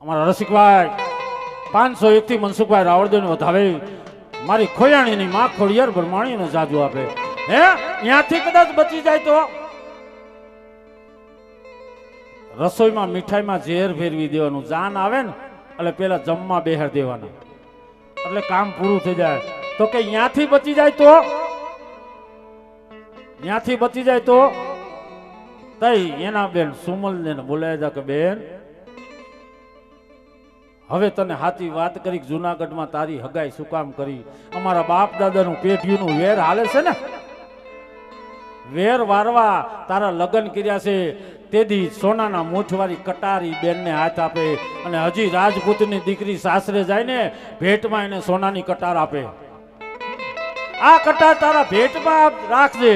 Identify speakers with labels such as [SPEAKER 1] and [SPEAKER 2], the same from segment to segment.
[SPEAKER 1] અમારા રસિકભાઈ, પાંચસો એકથી મનસુખભાઈ રાવળદેવને વધાવે મારી ખોયાણીની માં ખોડિયાર બ્રહ્માણીને જાજુ આપે. હે? ત્યાંથી કદાચ બચી જાય તો? રસોઈમાં મીઠાઈમાં ઝેર ફેરવી દેવાનું. જાન આવે ને, એટલે પેલા જમવા બેહાર દેવાના. એટલે કામ પૂરું થઈ જાય. તો કે ત્યાંથી બચી જાય તો? ત્યાંથી બચી જાય તો? તઈ એના બેન સુમલ ને બોલાય જા કે બેન હવે તને હાથી વાત કરી જુનાગઢમાં તારી હગાઈ શું કામ કરી? અમારા બાપ દાદાનું પેઢીનું વેર હાલે છે ને? વેર વારવા તારા લગ્ન કર્યા છે. તેથી સોનાના મૂઠવાળી કટારી બેનને હાથ આપે અને હજી રાજપૂતની દીકરી સાસરે જાય ને ભેટમાં એને સોનાની કટાર આપે. આ કટાર તારા ભેટમાં રાખજે.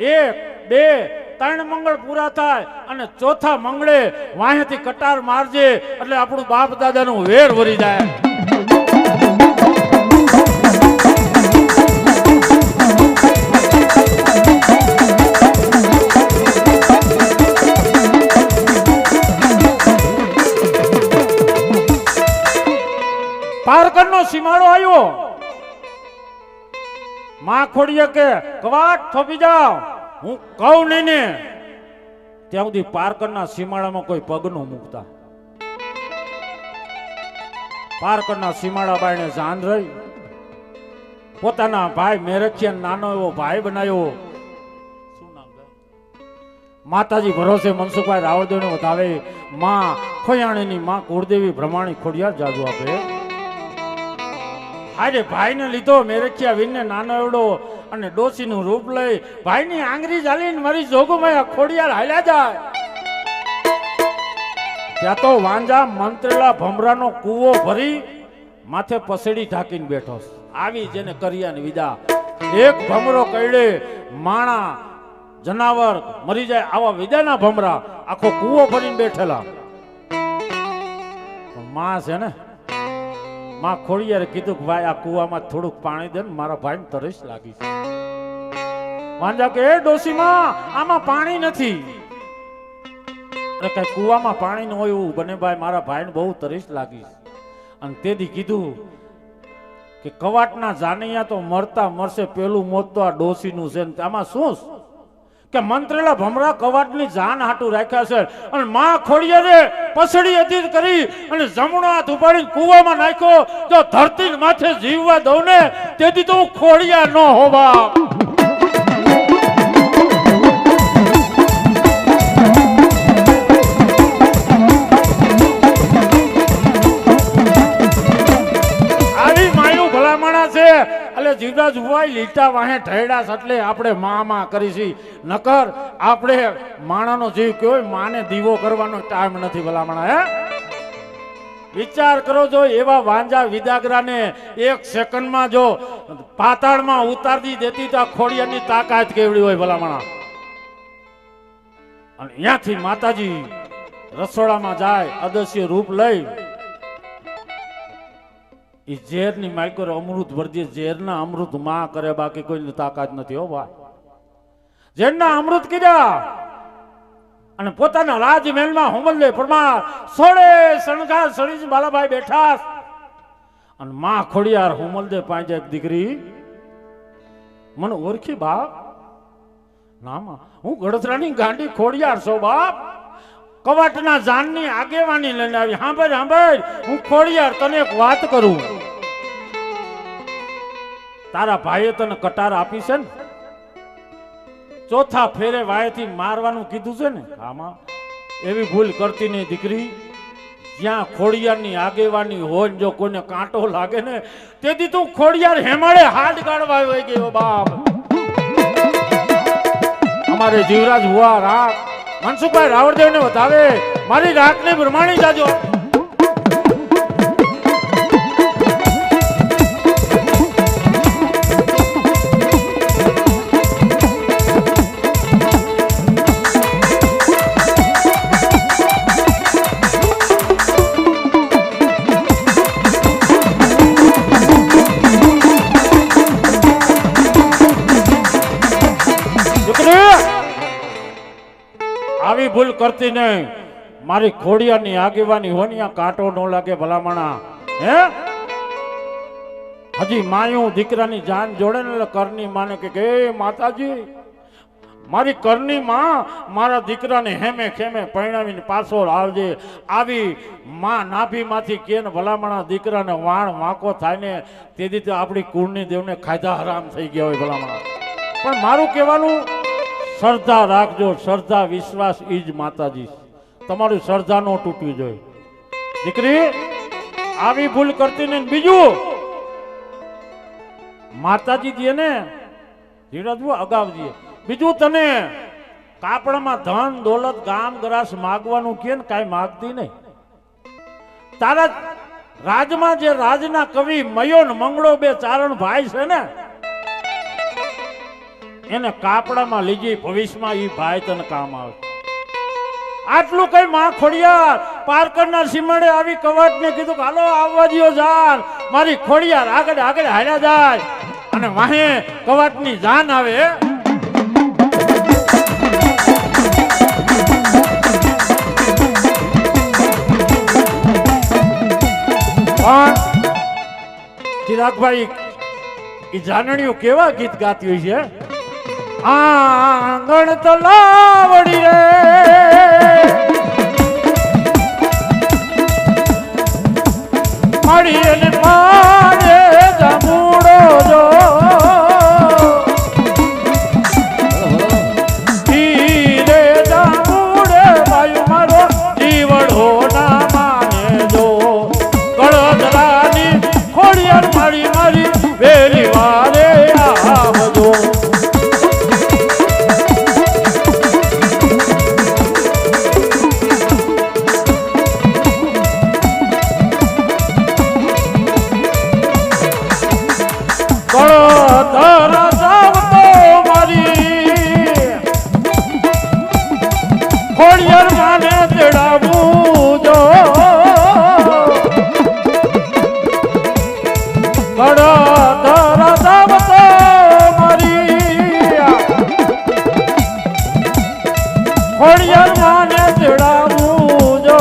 [SPEAKER 1] એક, બે ત્રણ મંગળ પૂરા થાય અને ચોથા મંગળે વાંહેથી કટાર મારજે એટલે આપણું બાપ દાદાનું વેર વરી જાય. પારકરનો સીમાડો આવ્યો. માં ખોડીએ કે, કવાટ થોપી જાઓ. હું કહું નહીં ને ત્યાં સુધી પારકરના સીમાડામાં કોઈ પગ ન મૂકતા. પારકરના સીમાડા બાઈને જાન રહી. પોતાના ભાઈ મેરખિયા નાનો એવો ભાઈ બનાવ્યો? માતાજી ભરોસે મનસુખભાઈ રાવળદેવને વધાવે. માં ખોયાણીની માં કુળદેવી ભ્રમાણી ખોડિયાર જાદુ આપે. આજે ભાઈને લીધો, મેરખિયા વિનને નાનો એવડો અને ડોસીનું રૂપ લઈ ભાઈની આંગળી ચાલીને મારી જોગુમાં ખોડિયાર હાલ્યા જાય. ત્યાં તો વાંજા મંત્રેલા ભમરાનો કૂવો ભરી માથે પસેડી ઢાંકીને બેઠો આવી જેને કર્યા વિદા. એક ભમરો કઈડે માણા, જનાવર મરી જાય આવા વિદાના ભમરા આખો કૂવો ભરીને બેઠેલા. માં છે ને માં ખોડિયારે કીધું કે, ભાઈ, આ કુવામાં થોડુંક પાણી દે ને મારા ભાઈને તરસ લાગી છે વાંજા કે, એ ડોશીમાં આમાં પાણી નથી કઈ કુવામાં પાણી ન હોય એવું બને ભાઈ, મારા ભાઈને બહુ તરસ લાગી છે અને તેથી કીધું કે, કવાટના જાનૈયા તો મરતા મરશે, પેલું મોત તો આ ડોસીનું છે આમાં શું? કે મંત્રેલા ભમરા કવાટની જાન હાટું રાખ્યા છે. અને માં ખોડિયાને પસડી અધીર કરી અને જમણો હાથ ઉપાડીને કૂવામાં નાખ્યો. તો ધરતી માથે જીવવા દઉં ને, તેથી તો હું ખોડિયા ન હોવા. જીવરાજ ભુવાઈ લીટા વાહે છે એટલે આપણે મામા કરીશી નકર આપણે માણાનો જીવ કયો માને દીવો કરવાનો ટાઈમ નથી ભલામણા, હે? વિચાર કરો જો, એવા વાંજા વિદાગરાને એક સેકન્ડમાં જો પાતાળમાં ઉતારી દેતી તો આ ખોડિયાની તાકાત કેવડી હોય ભલામણા. અને અહીંયાથી માતાજી રસોડામાં જાય, અદસ્ય રૂપ લઈ એ ઝેરની માલકો અમૃત ભરજે ઝેરના અમૃતમાં કરે, બાકી કોઈ તાકાત નથી હો ભાઈ. ઝેરના અમૃત કીધા અને પોતાના રાજમહેલમાં હુમલે પરમાર સોળે શણગાર સળી બાલાભાઈ બેઠા અને માં ખોડિયાર હુમલદે પાંચ એક દીકરી, મને ઓળખી બાપ? ના માં, હું ગડતરાની ગાંડી ખોડિયાર છો બાપ. કવાટના જાનની આગેવાની લઈને આવી. હા ભાઈ હા ભાઈ હું ખોડિયાર, તને એક વાત કરું. તારા ભાઈએ તને કટાર આપી છે ને? ચોથા ફેરે વાયથી મારવાનું કીધું છે ને? આમાં એવી ભૂલ કરતી નહીં દીકરી. જ્યાં ખોડિયારની આગેવાની હોય જો કોઈને કાંટો લાગે ને, તેથી તું ખોડિયાર હેમાળે હાડ ગાળવા આવી ગયો બાપ. અમારે જીવરાજ હુઆ રાખ મનસુખભાઈ રાવળદેવને વધાવે. મારી રાખને બ્રહ્માણી જાજો. કરતી નહીં. મારી ખોડિયાની આગેવાની હોનિયા કાંટો ન લાગે ભલામણા. હે? હજી માયું દીકરાની જાન જોડે ને એટલે કરની માને કે કે માતાજી, મારી કરની માં મારા દીકરાને હેમે ખેમે પરણાવીને પાછો આવજે. આવી માં નાભીમાંથી કે ને ભલામણા દીકરાને વાણ વાંકો થાય ને તેથી તો આપણી કુળની દેવને ખાધા હરામ થઈ ગયા હોય ભલામણા. પણ મારું કહેવાનું શ્રદ્ધા રાખજો, શ્રદ્ધા, વિશ્વાસ, ઈ જ માતાજી. તમારું શ્રદ્ધા નો તૂટવી જોઈએ. દીકરી, આવી ભૂલ કરતી ને બીજું. માતાજી દે ને, ધીરજવું, અગાઉ દે બીજું તને, કાપડમાં ધન, દોલત, ગામ, ગ્રાસ માગવાનું કે ને કાંઈ માગતી નહીં. તારા રાજમાં જે રાજના કવિ મયોન મંગળો બે ચારણ ભાઈ છે ને એને કાપડામાં લીજી, ભવિષ્યમાં એ ભાઈ તને કામ આવે. આટલું કઈ માં ખોડિયાર? પાર કરનાર સીમાડે આવી કવાટને કીધું કે, હાલો, આવવા દ્યો જાન મારી ખોડિયાર આગળ આગળ હાર્યા જાય. અને વાહે કવાટની જાન આવે. ચિરાગભાઈ એ જાનણીઓ કેવા ગીત ગાતી હોય છે? આંગણ તલાવડી રે. મળી અને માને જો.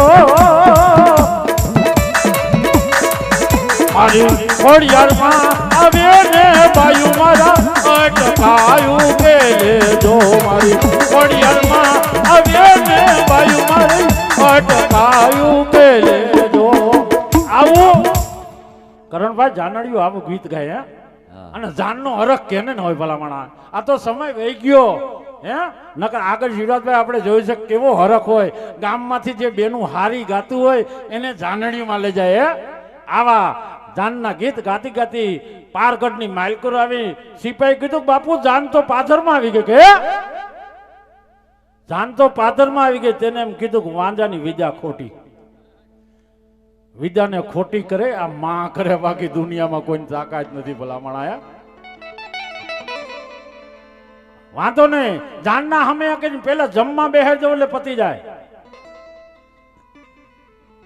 [SPEAKER 1] મારી આવે ને બાયુ મારા અટકાયું કે લેજો મારી ખોડિયારમાં આવે ને બાયુ મારી અટકાયું કે લેજો. આવું. કરણભાઈ જાનડિયું આવું ગીત ગાય અને જાનનો હરખ કેને ન હોય ભલામણા. આ તો સમય વહી ગયો. હે? નકર આગળ શિવરાજભાઈ આપણે જોયું છે કેવો હરખ હોય. ગામમાંથી જે બેનું હારી ગાતું હોય, એને જાનણીમાં લઈ જાય, હે? આવા જાનના ગીત ગાતી ગાતી પારગઢની માલકુર આવી સિપાહી કીધું, બાપુ, જાન તો પાથરમાં આવી ગઈ કે જાન તો પાથરમાં આવી ગઈ, તેને એમ કીધું કે વાંજાની વિદ્યા ખોટી. વિદ્યાને ખોટી કરે, આ માં કરે, બાકી દુનિયામાં કોઈની તાકાત નથી ભલામણ, આયા. વાંધો નહીં. જાનના હમે કરીને પેલા જમવા બેહેર જવું એટલે પતી જાય.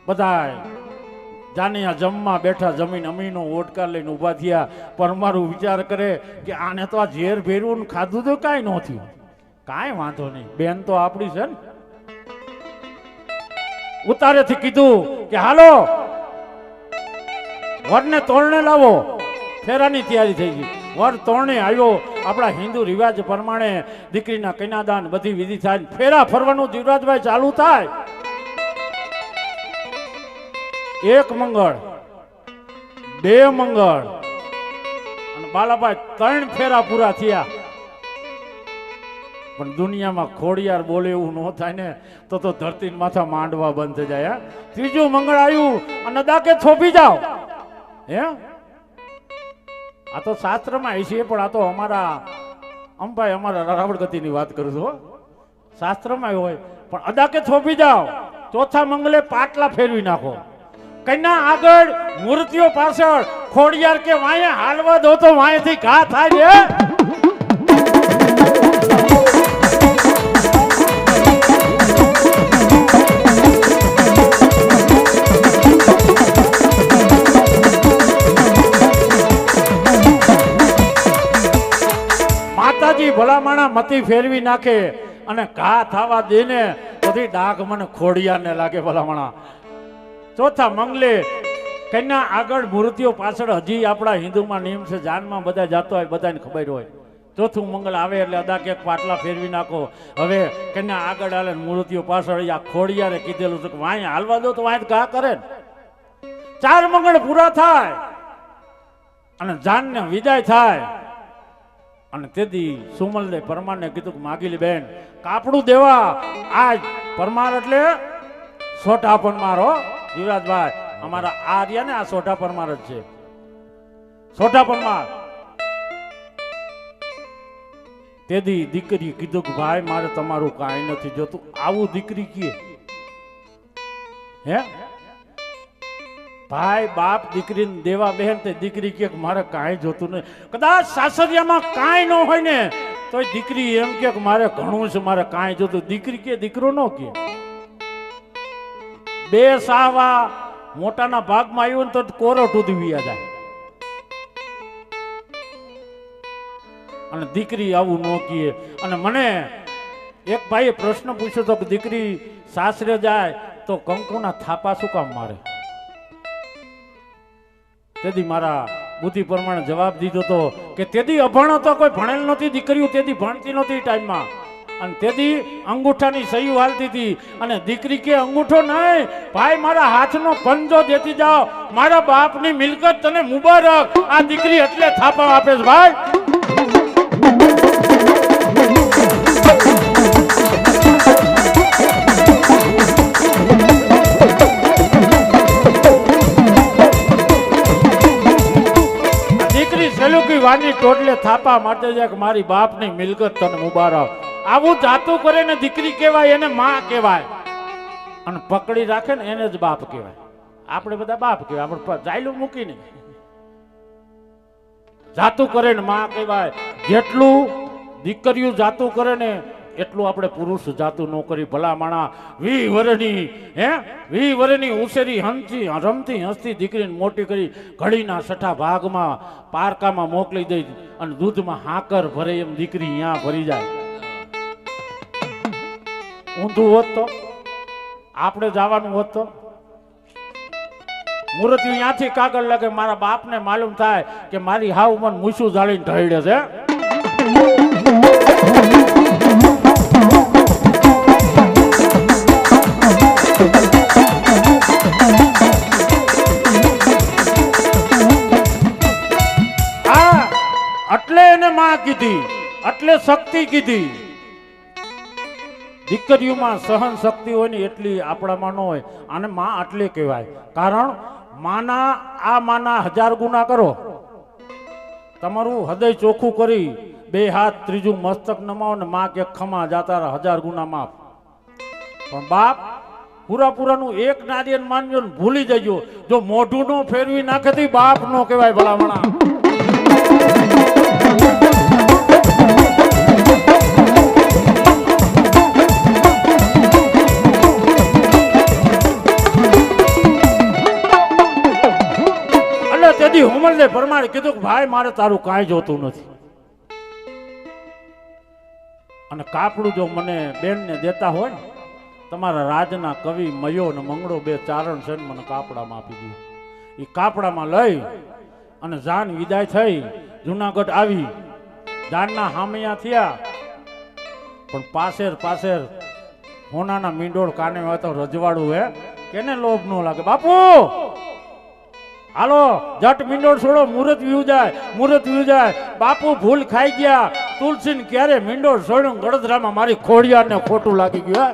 [SPEAKER 1] બધાય જાનિયા જમવા બેઠા જમીન અમીનો ઓટકા લઈને ઊભા થયા. પરમારું વિચાર કરે કે આને તો આ ઝેર ભેરવું ખાધું તો કાંઈ ન થયું. કાંઈ વાંધો નહીં. બેન તો આપણી છે ને. ઉતારેથી કીધું કે હાલો, વરને તોરણે લાવો. ફેરાની તૈયારી થઈ ગઈ. વર તોરણે આવ્યો. આપણા હિન્દુ રિવાજ પ્રમાણે દીકરીના કન્યાદાન બધી વિધિ થાય ફેરા ફરવાનું જીવરાજભાઈ ચાલુ થાય. એક મંગળ, બે મંગળ, અને બાલાભાઈ ત્રણ ફેરા પૂરા થયા. પણ દુનિયામાં ખોડિયાર બોલે એવું ન થાય ને, તો તો ધરતી માથા માંડવા બંધ થઈ જાય? ત્રીજું મંગળ આવ્યું અને દાકે થોપી જાઓ. હે? આ તો શાસ્ત્રમાં આવી છે, પણ આ તો અમારા અંબાઈ અમારા રાવણ ગતિની વાત કરું છું. શાસ્ત્રમાં હોય. પણ અદાકે થોપી જાઓ, ચોથા મંગલે પાટલા ફેરવી નાખો. કન્યા આગળ મૂર્તિઓ પાછળ ખોડિયાર કે વાંયે હાલવા દો તો વાંયેથી ઘા થાય છે માતાજી ભલામણા મતી ફેરવી નાખે અને ઘા થવા દે ને બધી ડાઘ મને ખોડિયાને લાગે ભલામણા. ચોથા મંગલે કન્યા આગળ મૂર્તિઓ પાછળ હજી આપણા હિન્દુમાં નિયમ છે, જાનમાં બધા જાતો હોય, બધાને ખબર હોય. ચોથું મંગળ આવે એટલે અદા કે પાટલા ફેરવી નાખો. હવે કન્યા આગળ હાલે મૂર્તિઓ પાછળ આ ખોડિયારે કીધેલું છે કે વાંય હાલવા દો તો વાંય ઘા કરે ને. ચાર મંગળ પૂરા થાય અને જાનને વિદાય થાય. અને તેથી સુમલને પરમારને કીધું કે માગી લે બેન, કાપડું દેવા. આજ પરમાર એટલે સોટા પરમાર હો યુવરાજભાઈ, અમારા આર્યા ને આ સોટા પરમાર જ છે. સોટા પરમાર તેથી દીકરી કીધું કે, ભાઈ, મારે તમારું કાંઈ નથી જોતું. આવું દીકરી કીએ હે? ભાઈ, બાપ દીકરીને દેવા બહેન તે દીકરી કે મારે કાંઈ જોતું નહીં. કદાચ સાસરિયામાં કાંઈ ન હોય ને તો દીકરી એમ કે મારે ઘણું છે, મારે કાંઈ જોતું. દીકરી કે, દીકરો ન કે. બે સાવા મોટાના ભાગમાં આવ્યું ને તો કોરો ટૂધી વ્યા જાય. અને દીકરી આવું ન કીએ. અને મને એક ભાઈએ પ્રશ્ન પૂછ્યો તો કે દીકરી સાસરે જાય તો કંકુના થાપા શું કામ મારે? તેથી મારા બુદ્ધિ પ્રમાણે જવાબ દીધો તો કે તેથી અભણ હતો કોઈ ભણેલ નહોતી, દીકરીઓ તેથી ભણતી નહોતી ટાઈમમાં અને તેથી અંગૂઠાની સહી હાલતી હતી. અને દીકરી કે, અંગૂઠો નહીં, ભાઈ મારા હાથનો પંજો દેતી જાઓ. મારા બાપની મિલકત તને મુબારક. આ દીકરી એટલે થાપા આપે છે, ભાઈ. દીકરી વાની ટોટલે થાપા માટે જાય કે મારી બાપની મિલકત તને મુબારક. આવું જાતું કરે ને દીકરી કહેવાય, એને માં કહેવાય. અને પકડી રાખે ને એને જ બાપ કહેવાય. આપણે બધા બાપ કહેવાય, આપણે જાયલું મૂકીને જાતું કરે ને માં કહેવાય. જેટલું દીકરીઓ જાતું કરે ને એટલું આપણે પુરુષ જાતું ન કરી. ભલા માણા વી વરની હે? વી વરની ઉછેરી હંસી રમતી, હસતી દીકરીને મોટી કરી ઘડીના છઠ્ઠા ભાગમાં પારકામાં મોકલી દઈ અને દૂધમાં હાકર ભરે એમ દીકરી અહીંયા ભરી જાય. ઊંધું હોત તો? આપણે જવાનું હોત તો? મુહૂર્ત ત્યાંથી કાગળ લાગે, મારા બાપને માલુમ થાય કે મારી હાવ મન મૂછું જાળીને ઢળે છે. માં કીધી, એટલે શક્તિ કીધી. દીકરીઓમાં સહન શક્તિ હોય ને એટલી આપણામાં ન હોય. અને માં આટલે કહેવાય. કારણ માના, આ માના હજાર ગુના કરો. તમારું હૃદય ચોખ્ખું કરી, બે હાથ ત્રીજું મસ્તક નમાવો ને માં કે ખમા જાતા હજાર ગુના માફ. પણ બાપ, પૂરાપૂરાનું એક નારિયેલ માનજો ભૂલી જજો. જો મોઢું નો ફેરવી નાખે બાપ નો કહેવાય ભલામણા. તેથી હુમલને પરમાણે કીધું કે ભાઈ, મારે તારું કાંઈ જોતું નથી. અને કાપડું જો મને બેનને દેતા હોય ને, તમારા રાજના કવિ મયો ને મંગળો બે ચારણ છે મને કાપડામાં આપી દીધું એ કાપડામાં લઈ અને જાન વિદાય થઈ, જુનાગઢ આવી. જાનના હામૈયા થયા. પણ પાસેર પાસેર હોનાના મીંડોળ કાને હોય તો રજવાડું હે? કેને લોભ ન લાગે? બાપુ! હાલો, જટ મીંડોળ છોડો, મુહૂર્ત વ્યુ જાય મુહૂર્ત વ્યુ જાય બાપુ ભૂલ ખાઈ ગયા. તુલસી ને ક્યારે મીંડોળ છોડ્યું? ગળદરામાં મારી ખોડિયા ને ખોટું લાગી ગયું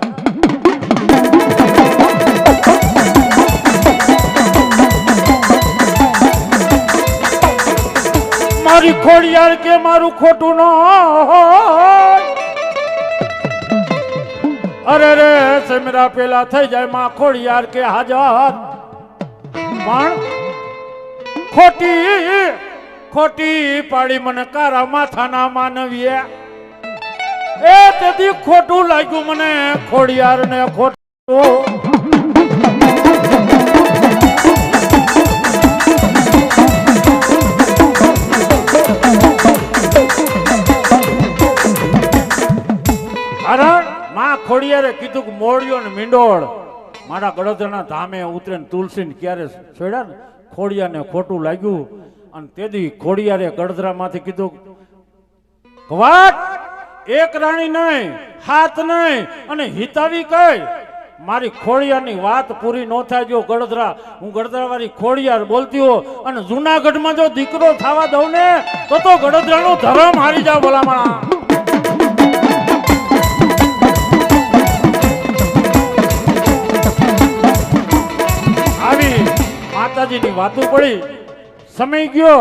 [SPEAKER 1] મારી ખોડિયાર કે મારું ખોટું ન અરે રે સમીરા પેલા થઈ જાય માં ખોડિયાર કે હાજર. પણ ખોટી ખોટી પાડી મને કારા માથાના માનવીએ. એ તેથી ખોટું લાગ્યું મને ખોડિયાર ને ખોટું ખોડિયારે કીધું કે મોડિયો ને મીંડોળ. મારા ગળદરના ધામે ઉતરે ને તુલસીને ક્યારે છોડ્યા ને? ખોડિયાને ખોટું લાગ્યું અને તેથી ખોડિયારે ગડધરામાંથી કીધું કવાટ એક રાણી નહીં, હાથ નહીં અને હિતાવી કઈ? મારી ખોડિયારની વાત પૂરી ન થાય જો ગડધરા હું ગળદરાવાળી ખોડિયાર બોલતી હો અને જુનાગઢમાં જો દીકરો થવા દઉં ને, તો તો ગળદરાનો ધર્મ હારી જાવ ભલામણા. માતાજીની વાતો પડી. સમય ગયો.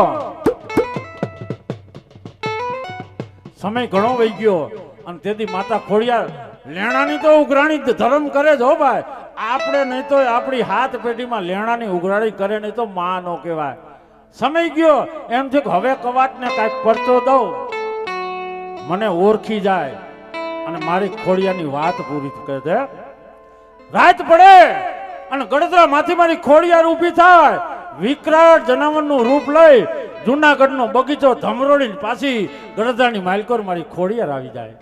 [SPEAKER 1] સમય ઘણો વહી ગયો. અને તેથી માતા ખોડિયાર, લેણાની તો ઉઘરાણી ધર્મ કરે જ હો ભાઈ. આપણે નહીં તો આપણી હાથ પેઢીમાં લેણાની ઉઘરાણી કરે નહીં તો માં નો કહેવાય. સમય ગયો. એમ છે કે હવે કવાટને કાંઈક પરચો દઉં. મને ઓળખી જાય. અને મારી ખોડિયાની વાત પૂરી કરે છે. રાત પડે. અને ગળદરા માથી મારી ખોડિયાર ઊભી થાય. વિકરાળ જનાવરનું રૂપ લઈ જુનાગઢનો બગીચો ધમરોડીને પાછી ગળદરાની માલકોર મારી ખોડિયાર આવી જાય.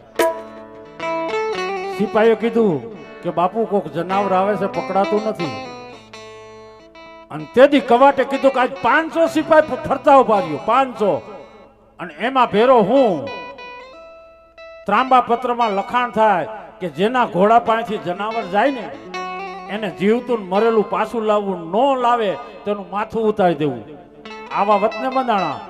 [SPEAKER 1] સિપાહીએ કીધું કે બાપુ કોક જનાવર આવે છે, પકડાતું નથી. અને તેથી કવાટે કીધું કે આજ પાંચસો સિપાહી ફરતા ઊભા રહ્યો, પાંચસો. અને એમાં ભેરો હું. ત્રાંબા પત્રમાં લખાણ થાય કે જેના ઘોડા પાણીથી જનાવર જાય ને એને જીવતું મરેલું પાછું લાવવું ન લાવે, તેનું માથું ઉતારી દેવું. આવા વતને બંધાણા.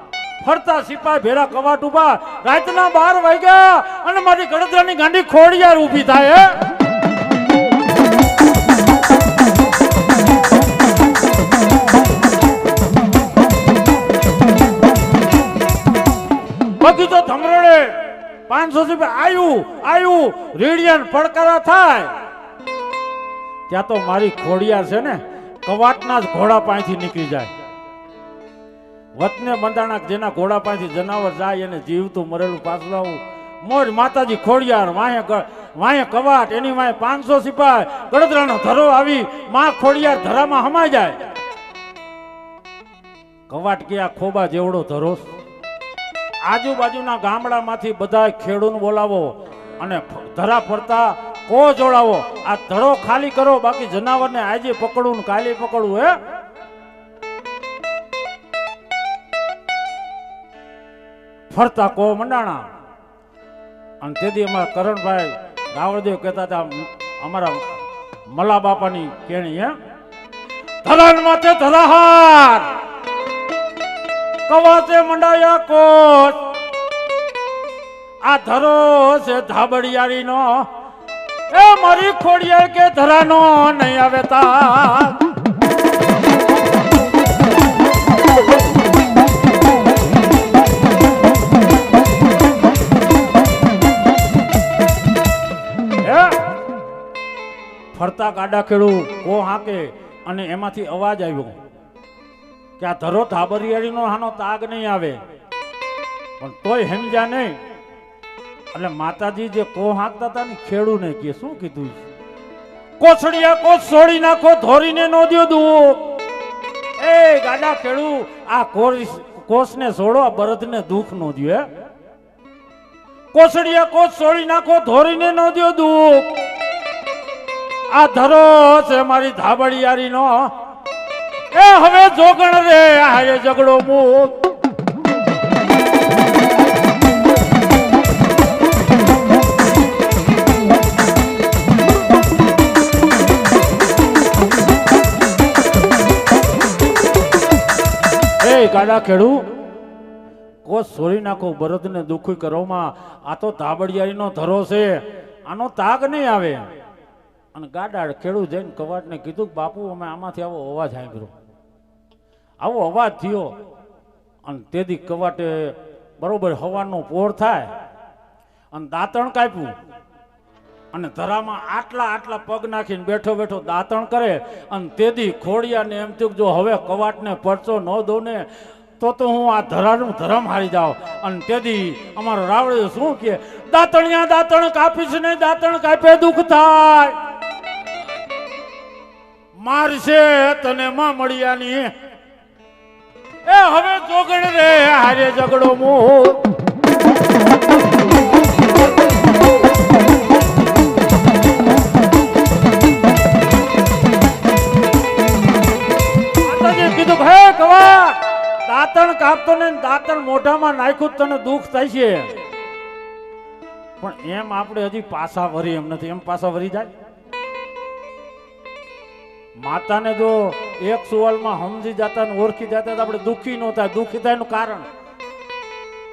[SPEAKER 1] ફરતા સિપાઈ ભેરા કવાટ ઊભા રાતના બાર વાગ્યા અને મારી ગણતરાની ગાંડી ખોડિયાર ઊભી થાય, હે? તો ધમરોડે. પાંચસો રૂપિયા આવ્યું આયુ. રેડિયન પડકારા થાય. ત્યાં તો મારી ઘોડિયા છે ને, કવાટના જ ઘોડા પાસેથી નીકળી જાય. વતને બંધાણા જેના ઘોડા પાસેથી જનાવર જાય એને જીવતું મરેલું પાછું લાવું. મોજ માતાજી ખોડિયાર, વાહે વાહે કવાટ, એની વાહે પાંચસો સિપાહી ગડદરાનો ધરો આવી, માં ખોડિયાર ધરામાં હમાઈ જાય. કવાટ કે આ ખોબા જેવડો ધરો આજુબાજુના ગામડામાંથી બધા ખેડૂત બોલાવો અને ધરા ફરતા કો જોડાવો? આ ધડો ખાલી કરો, બાકી જનાવરને આજે પકડવું ને કાલે પકડવું હે? ફરતા કો મંડાણા. અને તેથી અમારા કરણભાઈ રાવળદેવ કહેતા હતા અમારા મલા બાપાની કેણી, હે? ધરણ માથે ધરાહાર. કવાસે મંડાયા કોટ આ ધરો છે ધાબડિયારી નો એ મારી ખોડીએ કે ધરાનો નહીં આવે તા ફરતા ગાડા ખેડું કો હાકે અને એમાંથી અવાજ આવ્યો કે આ ધરો ધાબરિયાળીનો હાનો તાગ નહીં આવે. પણ તોય હેમજા નહીં. એટલે માતાજી જે કો હાંકતા હતા ને ખેડૂ ને કે શું કીધું છે? કોસડિયા કોસ છોડી નાખો, ધોરીને નો દ્યો દુઃખ એ ગાડા ખેડૂ, આ કોસ કોસને છોડો આ બળદને દુઃખ નો દો હે. કોસડિયા કોસ છોડી નાખો, ધોરીને નો દો દુઃખ આ ધરો છે મારી ધાબડિયારી નો એ હવે જોગણ રે, આ ઝઘડો મૂક. ગાડા ખેડું? કોસ છોડી નાખો, બરદને દુઃખી કરોમાં. આ તો ધાબડિયારીનો ધરો છે. આનો તાગ નહીં આવે. અને ગાડા ખેડૂત જઈને કવાટને કીધું કે બાપુ, અમે આમાંથી આવો અવાજ સાંભળ્યો આવો અવાજ થયો. અને તેથી કવાટે બરોબર હવાનો પોર થાય. અને દાંતણ કાપ્યું. અને ધરામાં આટલા આટલા પગ નાખીને બેઠો બેઠો દાંતણ કરે અને તેથી ખોડિયાને એમ થયું જો હવે કવાટને પરચો ન દો ને તો તો હું આ ધરાનું ધરમ હારી જાઉં. અને તેથી અમારો રાવણ શું કે દાંતણિયા દાંતણ કાપીશ ને દાંતણ કાપે દુઃખ થાય. મારશે તને માં મળ્યાની. એ હવે જોગણ રે, હારે ઝઘડો મોહ દાંતણ કાપતો ને દાંતણ મોઢામાં નાખ્યું તને દુઃખ થાય છે. પણ એમ આપણે હજી પાછા વરી એમ નથી. એમ પાછા વરી જાય. માતાને જો એક સુવાલમાં સમજી જતા ઓળખી જતા આપણે દુઃખી ન થાય. દુઃખી થાયનું કારણ.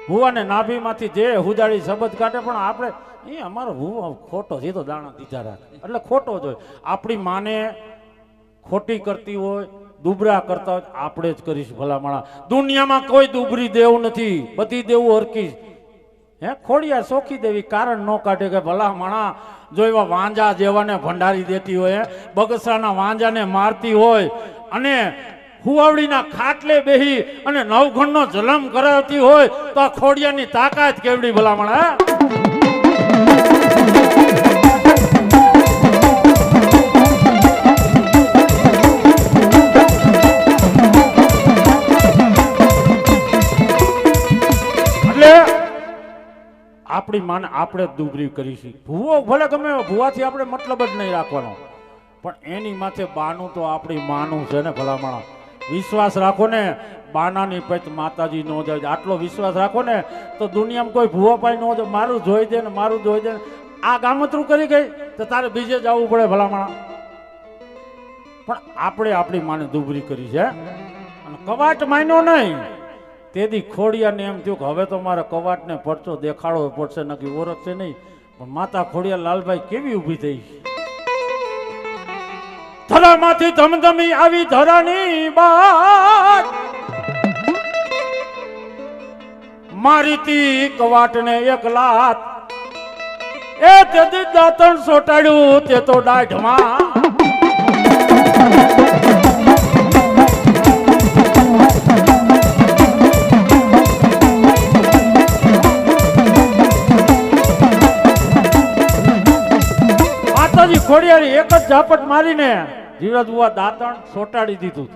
[SPEAKER 1] ભુવાને નાભીમાંથી જે હુજાડી શબ્દ કાઢે પણ આપણે એ અમારો હુવા ખોટો તો દાણા દીધા રાખે. એટલે ખોટો જ હોય. આપણી માને ખોટી કરતી હોય દુબરા કરતા આપણે જ કરીશ ભલામણા. દુનિયામાં કોઈ દુબરી દેવ નથી. બધી દેવું હરકી હે ખોડિયા સોખી દેવી કારણ ન કાઢે કે ભલામણા જો એવા વાંજા જેવાને ભંડારી દેતી હોય બગસાના વાંજાને મારતી હોય અને હુવાવડીના ખાટલે બેહી અને નવઘણનો જલમ કરાવતી હોય, તો આ ખોડિયાની તાકાત કેવડી ભલા આપણી માને આપણે જ દુબરી કરીશું ભૂવો ભલે ગમે ભૂવાથી આપણે મતલબ જ નહીં રાખવાનો. પણ એની માથે બાનું તો આપણી માનું છે ને ભલામણા. વિશ્વાસ રાખો ને, બાનાની પૈત માતાજી નો જાય. આટલો વિશ્વાસ રાખો ને, તો દુનિયામાં કોઈ ભૂવો પાઈ ન જાય. મારું જોઈ દે ને, મારું જોઈ દે આ ગામતરું કરી ગઈ, તો તારે બીજે જવું પડે ભલામણા. પણ આપણે આપણી માને દુબરી કરી છે અને કવાટ માન્યો નહીં. તેથી ખોડિયાને એમ થયું કે હવે તો મારે કવાટને પડતો દેખાડવો પડશે નક્કી ઓળખશે નહીં. પણ માતા ખોડિયા લાલભાઈ કેવી ઊભી થઈ? ધરામાંથી ધમધમી આવી ધરાની બાર. મારી તી કવાટને એક લાત. એ તેથી દાંતણ સોટાડ્યું તે તો દાઢમાં. ખોડિયારી એક જ ઝાપટ મારીને જીવરાજ બુવા દાંતણ સોટાડી દીધું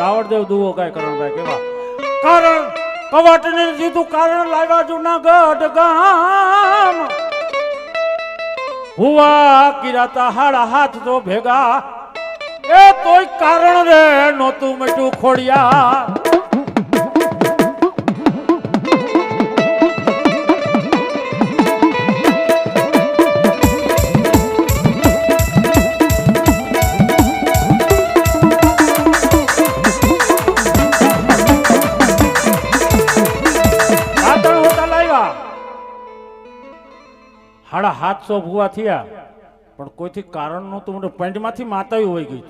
[SPEAKER 1] રાવણદેવ દુવો કાંઈ કરણભાઈ કેવા? કારણ કવાટને દીધું કારણ લાવ્યા જુનાગઢ ગામ. હુવા કિરાતા હાડા હાથ તો ભેગા. એ તોય કારણ રે નહોતું મટ્યું ખોડિયા. હાડા હાથસો ભૂવા થયા. પણ કોઈથી કારણ નહોતું, મને પેન્ટમાંથી માતા હોય ગઈ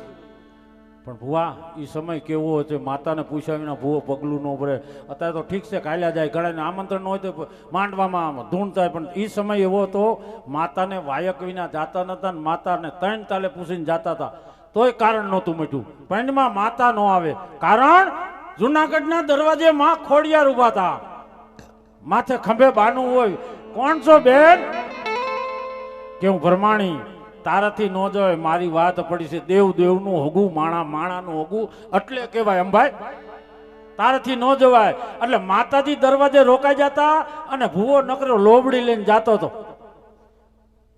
[SPEAKER 1] પણ ભૂવા એ સમય કેવો હતો, માતાને પૂછ્યા વિના ભૂવો પગલું ન ભરે. અત્યારે તો ઠીક છે, કાલ્યા જાય ઘણાને આમંત્રણ ન હોય તો માંડવામાં આમ ધૂણ થાય. પણ એ સમય એવો હતો, માતાને વાયક વિના જાતા નતા ને માતાને ત્રણ તાલે પૂછીને જાતા હતા. તોય કારણ નહોતું મટ્યું પેન્ટમાં માતા ન આવે. કારણ જુનાગઢના દરવાજે માં ખોડિયાર ઊભા હતા. માથે ખંભે બાનું હોય. કોણ છો બેન? કે હું ભરમાણી તારાથી ન જવાય, મારી વાત પડી છે. દેવ દેવનું હગું, માણા માણાનું હગું. એટલે કહેવાય અંભાઈ તારાથી ન જવાય. એટલે માતાજી દરવાજે રોકાઈ જતા અને ભૂવો નકરો લોબડી લઈને જતો હતો.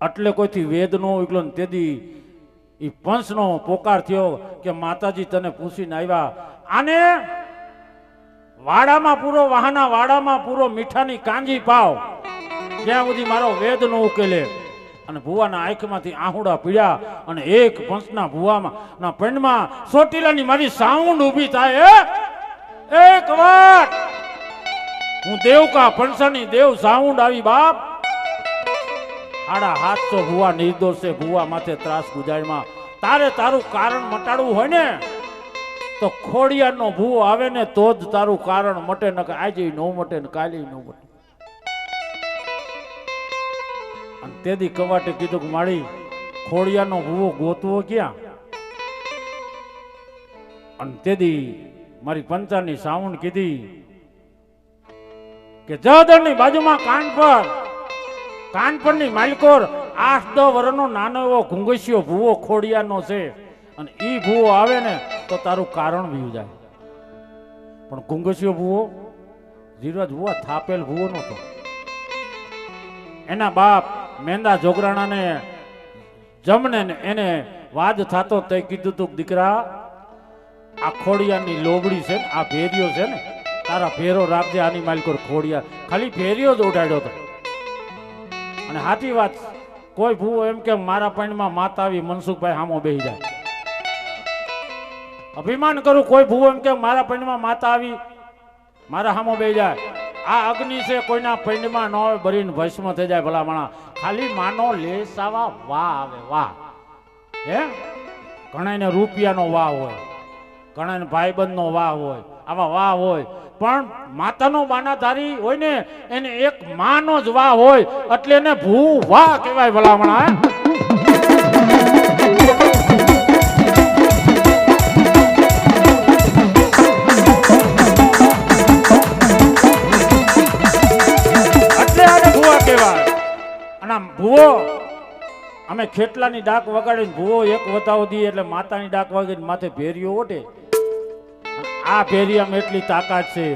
[SPEAKER 1] એટલે કોઈથી વેદ નો ઉકલો ને તેદી એ પંચનો પોકાર થયો કે માતાજી તને પૂછીને આવ્યા, આને વાડામાં પૂરો, વાહના વાડામાં પૂરો મીઠાની કાંજી પાવ. જ્યાં સુધી મારો વેદ નો ઉકેલે. અને ભુવાના આંખમાંથી આહુડા પીડ્યા અને એક પંચના ભુવામાં, ના પેંડમાં સોટીલાની મારી સાઉન્ડ ઊભી થાય એક વાર હું દેવકા પંચાની દેવ સાઉન્ડ આવી, બાપ! આડા હાથસો ભુવા નિર્દોષ ભુવા માથે ત્રાસ ગુજારમાં તારે તારું કારણ મટાડવું હોય ને, તો ખોડિયારનો ભૂવો આવે ને તો જ તારું કારણ મટે ન આજે ન મટે ને કાલે ન મટે. તેથી કવાટે કીધું કે માળી ખોડિયારનો ભૂવો ગોતવો ક્યાં? અને તેથી મારી પંચાની સાવણ કીધી કે જદરની બાજુમાં કાનપર કાન પરની આઠ દસ વર્ષનો નાનો એવો ઘુંઘસ્યો ભૂવો ખોડિયાનો છે. અને એ ભૂવો આવે ને તો તારું કારણ વીયું જાય. પણ ઘુંઘસ્યો ભૂવો, ધીરજ ભૂવો થાપેલ ભૂવો નહોતો. એના બાપ મેંદા જોગરાણાને જમને એને વાદ થતો તે કીધું તું, દીકરા, આ ખોડિયાની લોબડી છે ને, આ ભેરિયો છે ને, તારા ભેરો રાખજે, આની માલિકો ખોડિયા. ખાલી ભેરિયો જ ઉડાડ્યો હતો. અને સાચી વાત, કોઈ ભૂવો એમ કે મારા પૈણમાં માતા આવી, મનસુખભાઈ હામો બેહી જાય. અભિમાન કરું, કોઈ ભૂવો એમ કે મારા પૈણમાં માતા આવી, મારા હામો બેહી જાય. આ અગ્નિ છે, કોઈના પૈણમાં ન હોય ભરીને ભસ્મ થઈ જાય ભલા માણા ખાલી માનો લેસાવા વાહ આવે, વાહ. હે? ઘણાને રૂપિયાનો વાહ હોય ઘણાને ભાઈબંધનો વાહ હોય આવા વાહ હોય. પણ માતાનો માનાધારી હોય ને, એને એક માનો જ વાહ હોય, એટલે એને ભૂ વાહ કહેવાય ભલામણા અને ભૂવો. અમે ખેટલાની ડાક વગાડીને ભૂવો એક વતાવો દઈએ એટલે માતાની ડાક વગાડીને માથે ભેરીઓ ઓટે આ ભેરિયામાં એટલી તાકાત છે.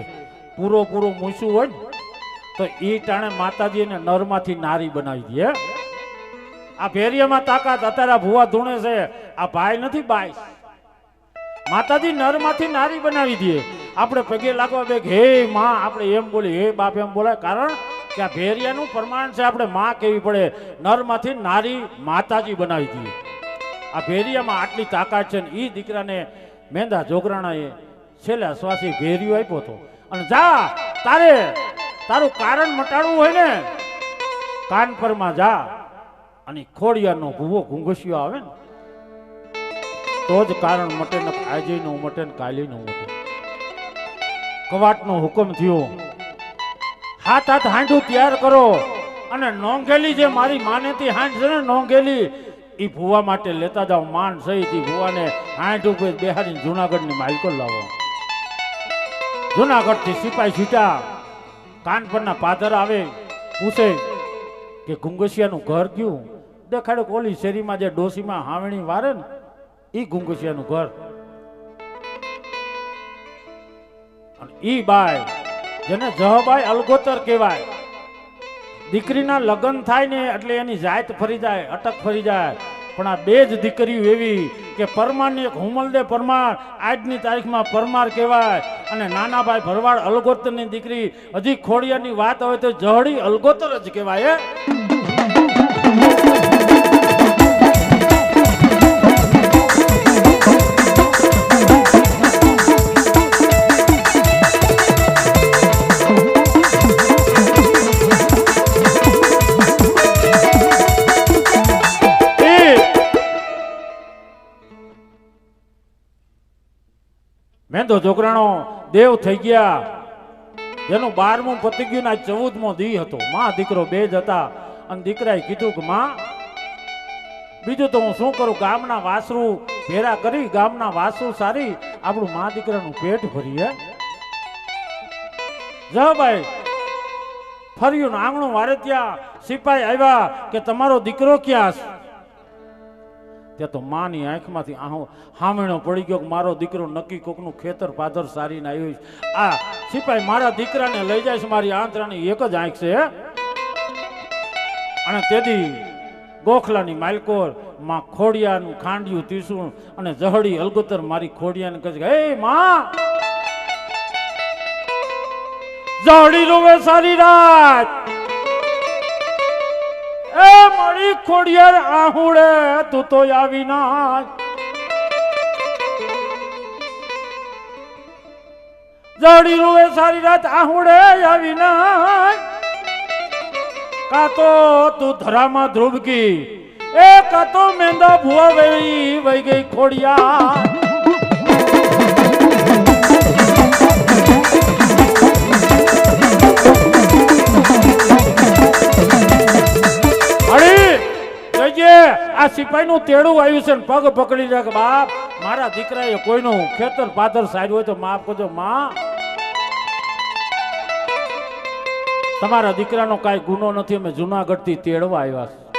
[SPEAKER 1] પૂરો પૂરો મૂછું હોય તો એ ટાણે માતાજી એને નરમાંથી નારી બનાવી દે? આ ભેરિયામાં તાકાત અત્યારે આ ભૂવા ધૂણે છે. આ ભાઈ નથી બાઈ માતાજી નરમાંથી નારી બનાવી દે. આપણે પગે લાગવા બે હે માં, આપણે એમ બોલી, હે બાપ, એમ બોલાય. કારણ કે આ ભેરિયાનું પ્રમાણ છે, આપણે માં કેવી પડે? નરમાંથી નારી માતાજી બનાવી દઈએ આ ભેરિયામાં આટલી તાકાત છે ને એ દીકરાને મેંદા જોગરાણાએ છેલ્લા શ્વાસી ભેરિયો આપ્યો હતો. અને જા, તારે, તારું કારણ મટાડવું હોય ને કાનપરમાં જા. અને ખોડિયાનો ભૂવો ઘૂંઘસ્યો આવે ને, તો જ કારણ મટે ને આજે નું મટે ને કાલે નું મટે કવાટનો હુકમ થયો. હાથ હાથ હાંડું તૈયાર કરો. અને નોંઘેલી જે મારી માનેતી હાંડ છે ને નોંઘેલી એ ભૂવા માટે લેતા જાઓ. માન સહિત એ ભૂવાને હાંડ ઉપર બેહાડીને જુનાગઢની માલિકો લાવો. જુનાગઢથી સિપાઈ કાન પરના પાદર આવે, પૂછે કે ગુંગસિયાનું ઘર કયું? દેખાડે કોલી શેરીમાં જે ડોસીમાં હાવણી વારે ને એ ગુંગસિયાનું ઘર. અને ઈ બાય જેને જહબાઈ અલગોતર કહેવાય. દીકરીના લગ્ન થાય ને એટલે એની જાત ફરી જાય, અટક ફરી જાય. પણ આ બે જ દીકરીઓ એવી કે પરમારની એક હુમલદે પરમાર, આજની તારીખમાં પરમાર કહેવાય. અને નાનાભાઈ ભરવાડ અલગોતરની દીકરી, હજી ખોડિયાની વાત હોય તો જહડી અલગોતર જ કહેવાય તો છોકરાનો દેવ થઈ ગયા. જેનું બારમું પતી ગયું ના ચૌદમો દી હતો. માં દીકરો બે જ હતા. અને દીકરાએ કીધું કે, માં, બીજું તો હું શું કરું? ગામના વાસરું ભેરા કરી, ગામના વાસરું સારી, આપણું મા દીકરાનું પેટ ભરીએ. જવાભાઈ ફર્યું ને આંગણું વારે ત્યાં સિપાઈ આવ્યા કે તમારો દીકરો ક્યાં ત્યાં તો માની આંખમાંથી આહો હામણો પડી ગયો કે મારો દીકરો નક્કી કોકનું ખેતર પાદર સારીને આવ્યું છે. આ સિપાઈ મારા દીકરાને લઈ જાય છે, મારી આંતરાની એક જ આંખ છે અને તેથી ગોખલાની માલકોરમાં ખોડિયાનું ખાંડિયું તીસું અને જહડી અલગતર મારી ખોડિયાને કહે છે હે માં, જહડી રોવે સારી રાત મારી ખોડિયાર આહુડે, તું તો આવી ના જડી રૂએ સારી રાત આહુડે, આવી ના કા તો તું ધરામાં ધ્રુવકી એ કા તો મેંદા ભુવા વઈ વઈ ગઈ ખોડિયા આ સિપાહીનું તેડું આવ્યું છે ને પગ પકડી જાય કે બાપ, મારા દીકરાએ કોઈનું ખેતર પાદર સારું હોય તો માફ કરજો, માં. તમારા દીકરાનો કાંઈ ગુનો નથી, અમે જુનાગઢથી તેડવા આવ્યા છે